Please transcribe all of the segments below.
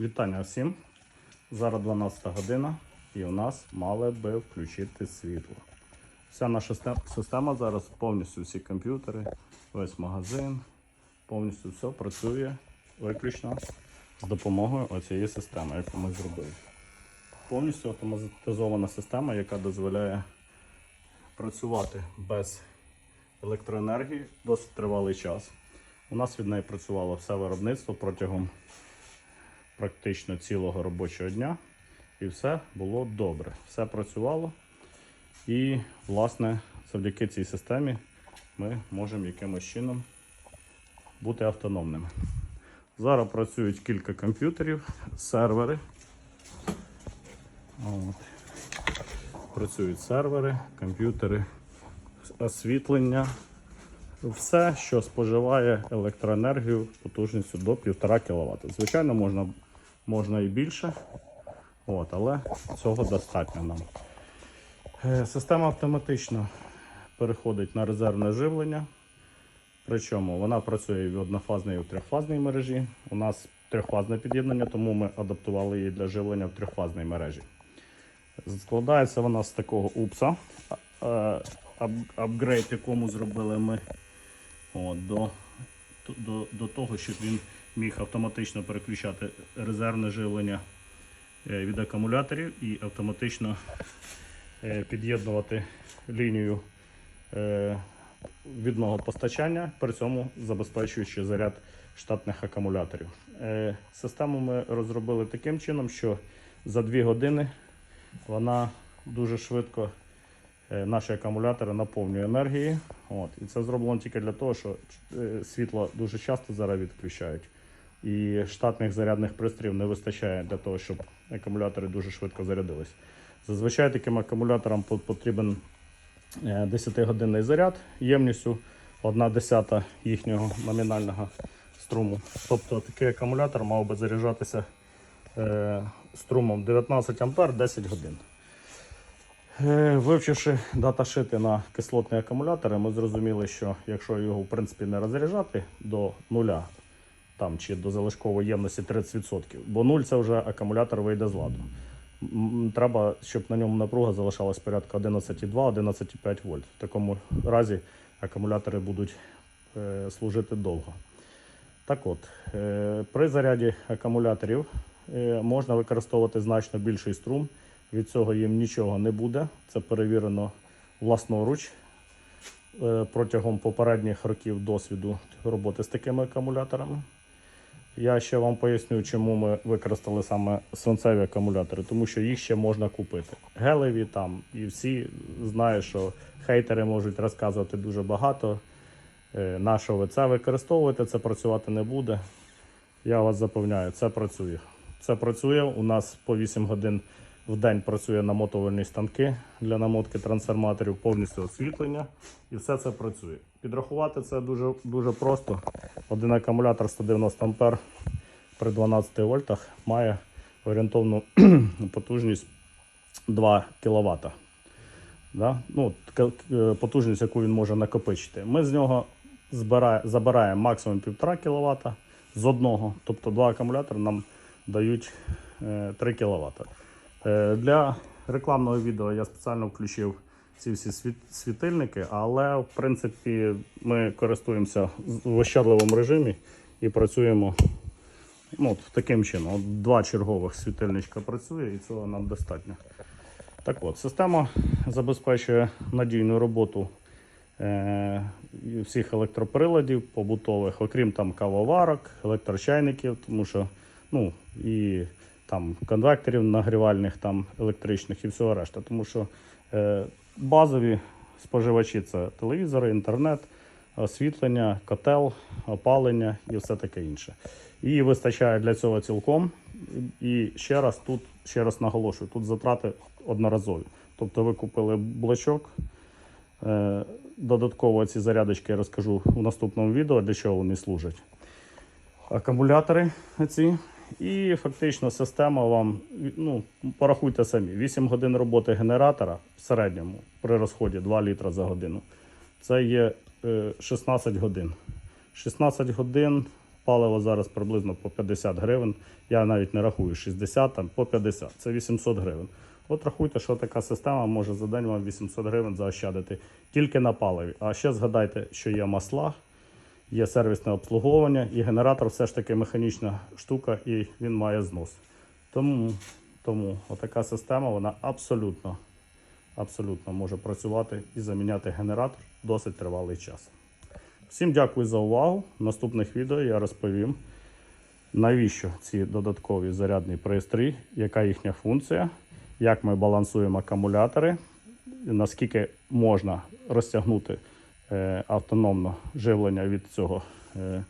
Вітання всім. Зараз 12 година і у нас мали би включити світло. Вся наша система зараз повністю всі комп'ютери, весь магазин, повністю все працює виключно з допомогою оцієї системи, яку ми зробили. Повністю автоматизована система, яка дозволяє працювати без електроенергії досить тривалий час. У нас від неї працювало все виробництво протягом практично цілого робочого дня. І все було добре. Все працювало. І, власне, завдяки цій системі ми можемо якимось чином бути автономними. Зараз працюють кілька комп'ютерів, сервери. От. Працюють сервери, комп'ютери, освітлення. Все, що споживає електроенергію потужністю до 1,5 кВт. Звичайно, можна, можна і більше, от, але цього достатньо нам. Е, Система автоматично переходить на резервне живлення. Причому вона працює в однофазній і в трьохфазній мережі. У нас трьохфазне під'єднання, тому ми адаптували її для живлення в трьохфазній мережі. Складається вона з такого упса, апгрейд, якому зробили ми от, до, до, до того, щоб він міг автоматично переключати резервне живлення е, від акумуляторів і автоматично е, під'єднувати лінію е, відного постачання, при цьому забезпечуючи заряд штатних акумуляторів. Систему ми розробили таким чином, що за 2 години вона дуже швидко наші акумулятори наповнює енергією. От. І це зроблено тільки для того, що е, світло дуже часто зараз відключають. І штатних зарядних пристроїв не вистачає для того, щоб акумулятори дуже швидко зарядились. Зазвичай таким акумуляторам потрібен е, 10-годинний заряд ємністю 1 десята їхнього номінального струму. Тобто такий акумулятор мав би заряджатися е, струмом 19 А 10 годин. Е, Вивчивши даташити на кислотні акумулятори, ми зрозуміли, що якщо його в принципі не розряджати до нуля там, чи до залишкової ємності 30%, бо нуль це вже акумулятор вийде з ладу. Треба, щоб на ньому напруга залишалась порядка 11,2-11,5 вольт. В такому разі акумулятори будуть е, служити довго. Так от, е, при заряді акумуляторів е, можна використовувати значно більший струм. Від цього їм нічого не буде. Це перевірено власноруч е, протягом попередніх років досвіду роботи з такими акумуляторами. Я ще вам поясню, чому ми використали саме свинцеві акумулятори, тому що їх ще можна купити. Гелеві там і всі знають, що хейтери можуть розказувати дуже багато. Е, На що ви це використовуєте, це працювати не буде. Я вас запевняю, це працює. Це працює. У нас по 8 годин в день працює намотувальні станки для намотки трансформаторів, повністю освітлення, і все це працює. Підрахувати це дуже, дуже просто. Один акумулятор 190 ампер при 12 вольтах має орієнтовну потужність 2 кВт. Да? Ну, е, потужність, яку він може накопичити. Ми з нього збирає, забираємо максимум 1,5 кВт з одного. Тобто два акумулятори нам дають е, 3 кВт. Е, Для рекламного відео я спеціально включив ці всі світильники, але в принципі ми користуємося в ощадливому режимі і працюємо ну, от таким чином. От два чергових світильничка працює і цього нам достатньо. Так от, система забезпечує надійну роботу е, всіх електроприладів побутових, окрім там кавоварок, електрочайників, тому що ну, і там конвекторів нагрівальних, там електричних і всього решта. Тому що е, базові споживачі це телевізори, інтернет, освітлення, котел, опалення і все таке інше. Її вистачає для цього цілком. І ще раз тут ще раз наголошую, тут затрати одноразові. Тобто ви купили блочок. Е, Додатково ці зарядочки я розкажу в наступному відео, для чого вони служать. Акумулятори ці. І фактично система вам, ну, порахуйте самі, 8 годин роботи генератора в середньому при розході 2 літра за годину. Це є е, 16 годин. 16 годин Паливо зараз приблизно по 50 гривень. Я навіть не рахую 60, там по 50. Це 800 гривень. От рахуйте, що така система може за день вам 800 гривень заощадити тільки на паливі. А ще згадайте, що є масла, є сервісне обслуговування, і генератор все ж таки механічна штука, і він має знос. Тому, тому отака система вона абсолютно, абсолютно може працювати і заміняти генератор досить тривалий час. Всім дякую за увагу. В наступних відео я розповім, навіщо ці додаткові зарядні пристрої, яка їхня функція, як ми балансуємо акумулятори, наскільки можна розтягнути автономно живлення від цього е,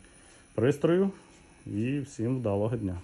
пристрою. І всім вдалого дня!